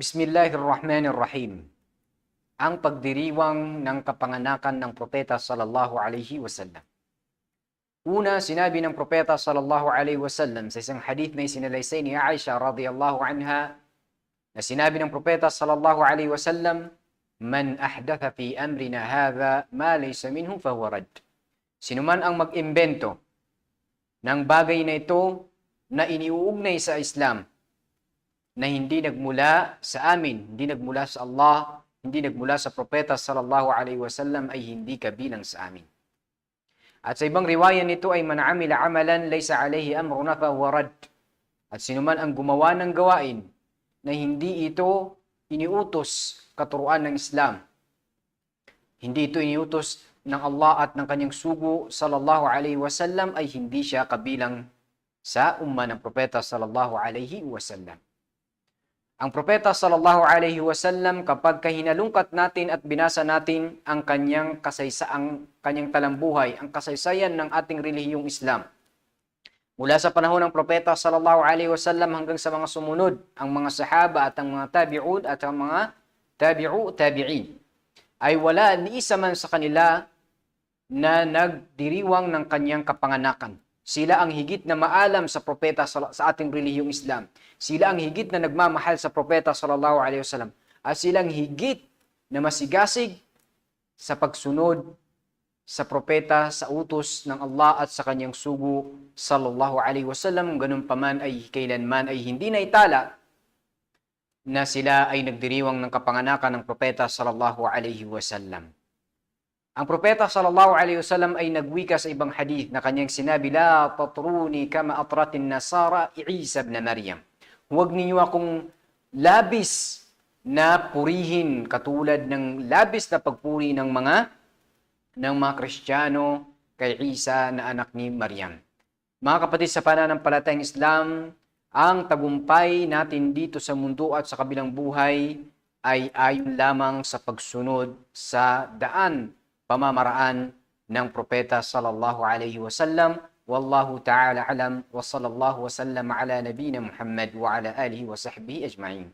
Bismillahirrahmanirrahim. Ang pagdiriwang ng kapanganakan ng propeta sallallahu alaihi wasallam. Una, sinabi ng propeta sallallahu alaihi wasallam sa isang hadith na isinalaysay ni Aisha radhiyallahu anha na sinabi ng propeta sallallahu alaihi wasallam, Man ahdatha fi amrina hadha ma laysa minhu fahuwa rad. Sino man ang mag-imbento ng bagay na ito na iniuugnay sa Islam na hindi nagmula sa amin, hindi nagmula sa Allah, hindi nagmula sa propeta sallallahu alaihi wasallam ay hindi kabilang sa amin. At sa ibang riwaya nito ay man amila amalan laysa alaihi amruna fa huwa rad. At sino man ang gumawa ng gawain na hindi ito iniutos katuruan ng Islam. Hindi ito iniutos ng Allah at ng kanyang sugo sallallahu alaihi wasallam ay hindi siya kabilang sa umma ng propeta sallallahu alaihi wasallam. Ang propeta sallallahu alaihi wasallam kapag kahinalungkat natin at binasa natin ang kanyang kasaysa ang kanyang talambuhay, ang kasaysayan ng ating relihiyong Islam. Mula sa panahon ng propeta sallallahu alaihi wasallam hanggang sa mga sumunod, ang mga sahaba at ang mga tabi'ud at ang mga tabi'u tabi'in ay wala ni isa man sa kanila na nagdiriwang ng kanyang kapanganakan. Sila ang higit na maalam sa propeta sa ating relihiyong Islam. Sila ang higit na nagmamahal sa propeta sallallahu alaihi wasallam. At sila ang higit na masigasig sa pagsunod sa propeta sa utos ng Allah at sa kanyang sugo sallallahu alaihi wasallam. Ganun pa man ay kailanman ay hindi na itala na sila ay nagdiriwang ng kapanganakan ng propeta sallallahu alaihi wasallam. Ang propeta sallallahu alaihi wasallam ay nagwika sa ibang hadith na kanyang sinabi, La tatruni kama atratin nasara Isa ibn Maryam. Huwag ninyo akong labis na purihin katulad ng labis na pagpuri ng mga ng mga Kristiyano kay Isa na anak ni Maryam. Mga kapatid sa pananampalatayang Islam, ang tagumpay natin dito sa mundo at sa kabilang buhay ay ayon lamang sa pagsunod sa daan pamamaraan ng propeta sallallahu alaihi wasallam wallahu ta'ala alam wa sallallahu wa sallam ala nabina Muhammad wa ala alihi wa sahbihi ajma'in